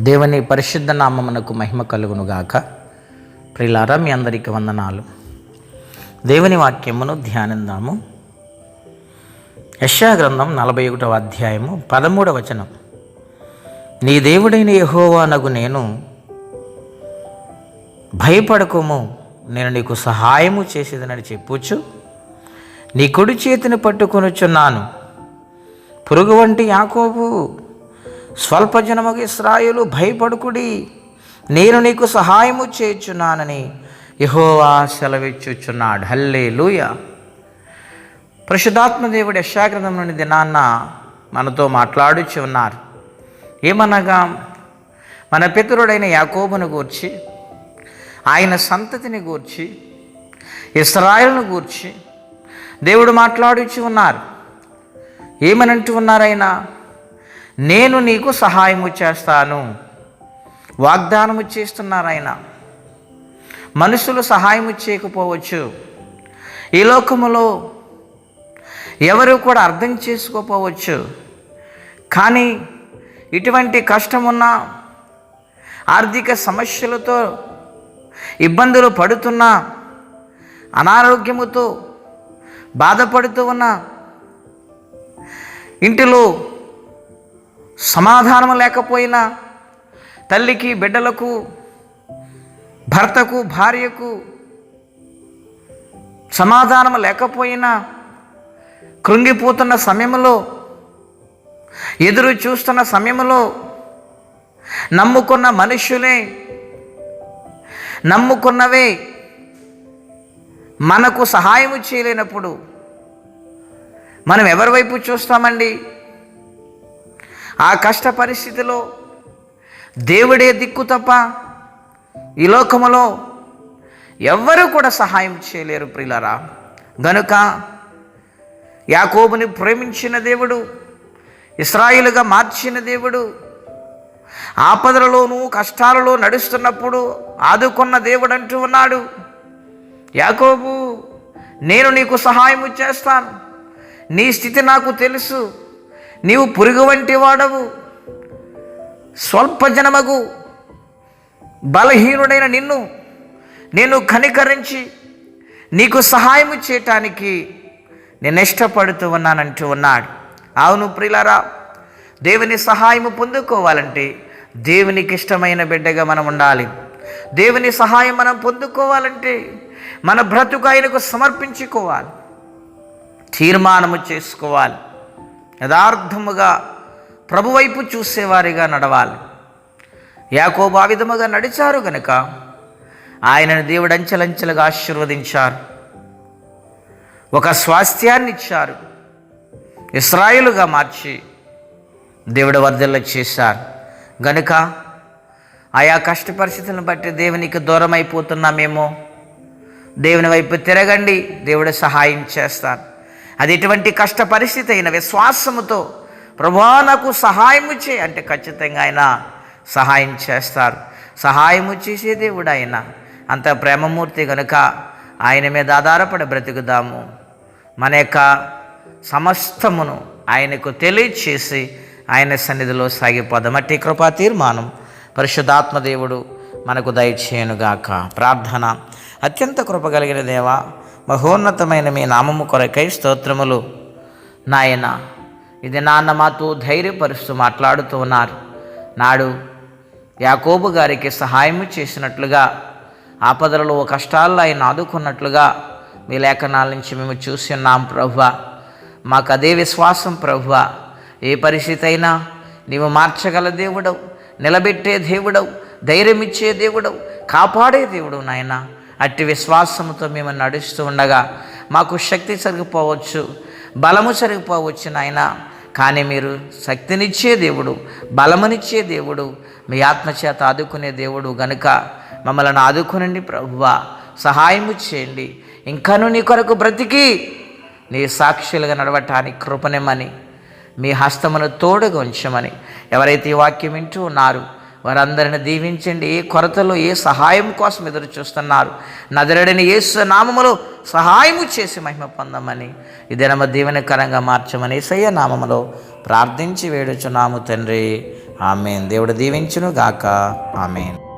దేవుని పరిశుద్ధ నామమునకు మహిమ కలుగునుగాక. ప్రిలారా మీ అందరికీ వందనాలు. దేవుని వాక్యమును ధ్యానిందాము. యశా గ్రంథం నలభై ఒకటవ అధ్యాయము పదమూడవ వచనం. నీ దేవుడైన యహోవానగు నేను భయపడకుము నేను నీకు సహాయము చేసేదనని చెప్పుచ్చు నీ కుడి చేతిని పట్టుకొనుచున్నాను. పురుగు వంటి యాకోబు స్వల్పజనముగా ఇస్రాయులు భయపడుకుడి నేను నీకు సహాయము చేయుచున్నానని యహోవా సెలవిచ్చుచున్నాడు. హల్లే లూయ పరిశుధాత్మదేవుడు యశాగ్రంథం నుండి దినాన్న మనతో మాట్లాడుచు ఉన్నారు. ఏమనగా మన పితరుడైన యాకోబును గూర్చి ఆయన సంతతిని గూర్చి ఇస్రాయల్ను గూర్చి దేవుడు మాట్లాడుచు ఉన్నారు. ఏమనంటూ ఉన్నారైనా నేను నీకు సహాయము చేస్తాను. వాగ్దానము చేస్తున్నారాయన మనుషులు సహాయము చేయకపోవచ్చు. ఈ లోకములో ఎవరు కూడా అర్థం చేసుకోపోవచ్చు కానీ ఇటువంటి కష్టమున్న ఆర్థిక సమస్యలతో ఇబ్బందులు పడుతున్న అనారోగ్యముతో బాధపడుతూ ఉన్న ఇంటిలో సమాధానం లేకపోయినా తల్లికి బిడ్డలకు భర్తకు భార్యకు సమాధానం లేకపోయినా కృంగిపోతున్న సమయంలో ఎదురు చూస్తున్న సమయంలో నమ్ముకున్న మనుష్యులే నమ్ముకున్నవే మనకు సహాయము చేయలేనప్పుడు మనం ఎవరి వైపు చూస్తామండి? ఆ కష్ట పరిస్థితిలో దేవుడే దిక్కు తప్ప ఈ లోకములో ఎవ్వరూ కూడా సహాయం చేయలేరు ప్రిలరా గనుక యాకోబుని ప్రేమించిన దేవుడు ఇస్రాయిలుగా మార్చిన దేవుడు ఆపదలలోనూ కష్టాలలో నడుస్తున్నప్పుడు ఆదుకున్న దేవుడు అంటూ ఉన్నాడు. యాకోబు నేను నీకు సహాయము చేస్తాను. నీ స్థితి నాకు తెలుసు. నీవు పురుగు వంటి వాడవు. స్వల్పజనమగు బలహీనుడైన నిన్ను నేను కనికరించి నీకు సహాయం చేయటానికి నేను ఇష్టపడుతూ ఉన్నానంటూ ఉన్నాడు. అవును ప్రిలారా దేవుని సహాయము పొందుకోవాలంటే దేవునికి ఇష్టమైన బిడ్డగా మనం ఉండాలి. దేవుని సహాయం మనం పొందుకోవాలంటే మన బ్రతుకు ఆయనకు సమర్పించుకోవాలి. తీర్మానము చేసుకోవాలి. యథార్థముగా ప్రభువైపు చూసేవారిగా నడవాలి. యాకోబు ఆ విధముగా నడిచారు గనుక ఆయనను దేవుడు అంచెలంచెలుగా ఆశీర్వదించారు. ఒక స్వాస్థ్యాన్ని ఇచ్చారు. ఇస్రాయిలుగా మార్చి దేవుడు వర్ధల్ల చేశారు. గనుక ఆయా కష్ట పరిస్థితులను బట్టి దేవునికి దూరం అయిపోతున్నామేమో దేవుని వైపు తిరగండి. దేవుడు సహాయం చేస్తాను అది ఎటువంటి కష్ట పరిస్థితి అయిన విశ్వాసముతో ప్రభా నాకు సహాయము చే అంటే ఖచ్చితంగా ఆయన సహాయం చేస్తారు. సహాయము చేసే దేవుడు ఆయన అంత ప్రేమమూర్తి కనుక ఆయన మీద ఆధారపడి బ్రతుకుదాము. మన యొక్క సమస్తమును ఆయనకు తెలియచేసి ఆయన సన్నిధిలో సాగిపోదాం. అట్టి కృపా తీర్మానం. పరిశుద్ధాత్మ దేవుడు మనకు దయచేయనుగాక. ప్రార్థన. అత్యంత కృప కలిగిన దేవా మహోన్నతమైన మీ నామము కొరకై స్తోత్రములు. నాయన ఇది నాన్న మాతో ధైర్యపరుస్తూ మాట్లాడుతూ ఉన్నారు. నాడు యాకోబు గారికి సహాయము చేసినట్లుగా ఆపదలలో కష్టాల్లో ఆయన ఆదుకున్నట్లుగా మీ లేఖనాల నుంచి మేము చూసి ఉన్నాం ప్రభువ. మాకు అదే విశ్వాసం ప్రభువ. ఏ పరిస్థితి అయినా నీవు మార్చగల దేవుడవు నిలబెట్టే దేవుడవు ధైర్యం ఇచ్చే దేవుడవు కాపాడే దేవుడు నాయన. అట్టి విశ్వాసంతో మేము నడుస్తూ ఉండగా మాకు శక్తి సరిగిపోవచ్చు బలము సరిగిపోవచ్చు నాయన. కానీ మీరు శక్తినిచ్చే దేవుడు బలమునిచ్చే దేవుడు మీ ఆత్మచేత ఆదుకునే దేవుడు గనుక మమ్మల్ని ఆదుకునండి ప్రభువా. సహాయము చేయండి. ఇంకాను నీ కొరకు బ్రతికి నీ సాక్షులుగా నడవటానికి కృపనిమ్మని మీ హస్తమును తోడుగా ఉంచమని ఎవరైతే ఈ వాక్యం వింటూ ఉన్నారు వారందరిని దీవించండి. ఏ కొరతలో ఏ సహాయం కోసం ఎదురు చూస్తున్నారు? నదరడిని యేసు నామములో సహాయము చేసి మహిమ పొందమని ఇదేనమ దీవెనకరంగా మార్చమని సయ్య నామములో ప్రార్థించి వేడుచున్నాము తండ్రి. ఆమెన్. దేవుడు దీవించును గాక ఆమెన్.